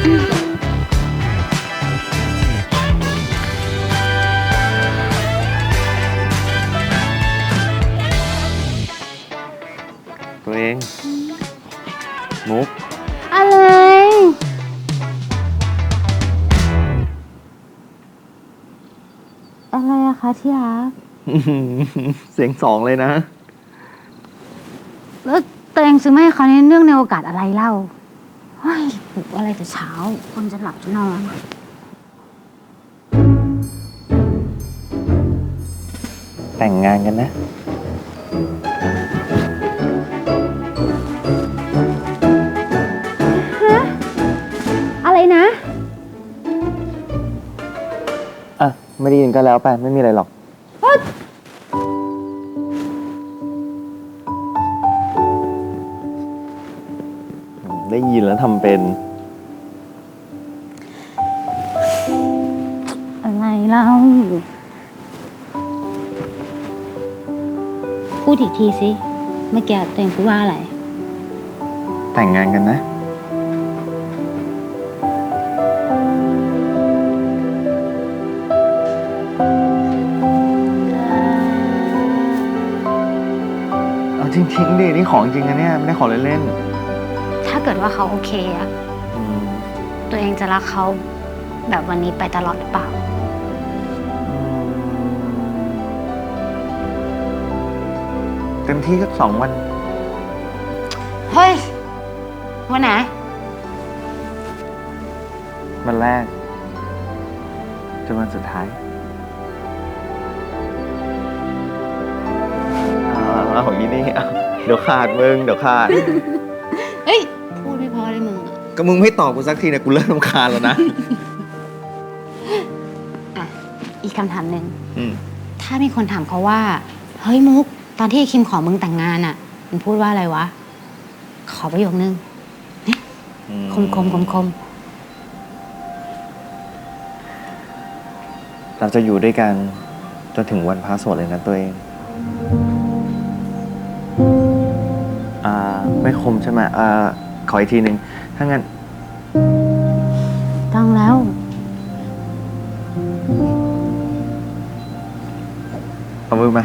ตัวเอง มุก อะไร อะไรอะคะที่รักเสียงสองเลยนะ แล้วตัวเองซื้อมาให้เขาในเนื่องในโอกาสอะไรเล่าเฮ้ย ปลุกอะไรแต่เช้า คนจะหลับจะนอน แต่งงานกันนะ อะไรนะ อะ ไม่ได้ยินก็แล้วไป ไม่มีอะไรหรอก ได้ยินแล้วทำเป็น อะไรเล่าพูดอีกทีสิ เมื่อกี้ตัวเองพูดว่าอะไร แต่งงานกันนะ เอาจริงๆดินี่ของจริงนะเนี่ย ไม่ได้ของเล่น ถ้าเกิดว่าเขาโอเคอะๆอืมตัวเองจะรักเขาแบบวันนี้ไปตลอดหรือเปล่า เต็มที่ก็สองวัน เฮ้ย วันไหน วันแรกจนวันสุดท้ายอ้าวอย่างนี้เอาเดี๋ยวขาดมึง เดี๋ยวขาดเฮ้ย ก็มึงไม่ตอบกูสักทีเนี่ยกูเริ่มรำคาญแล้วนะ อะ อีกคำถามหนึ่ง อืมถ้ามีคนถามเขาว่า เฮ้ยมุก ตอนที่ไอ้คิมขอมึงแต่งงานอะมันพูดว่าอะไรวะ ขอประโยคนึงคมคมคมคมเราจะอยู่ด้วยกันจนถึงวันพาสวดเลยนะตัวเอง อ่า ไม่คมใช่ไหมอ่า ขออีกทีหนึ่ง ถ้างั้น ต้องแล้ว เอามือมา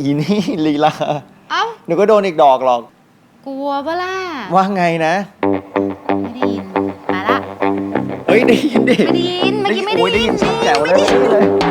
อีนี่ลีลาเอ้าเดี๋ยวก็โดนอีกดอกหรอก กลัวปะล่ะว่าไงนะ ไม่ได้ยินมาละ เฮ้ยได้ยินดิไม่ได้ยินเมื่อกี้ไม่ได้โอ้ยได้ยิยินนชัดแจ๋วเลย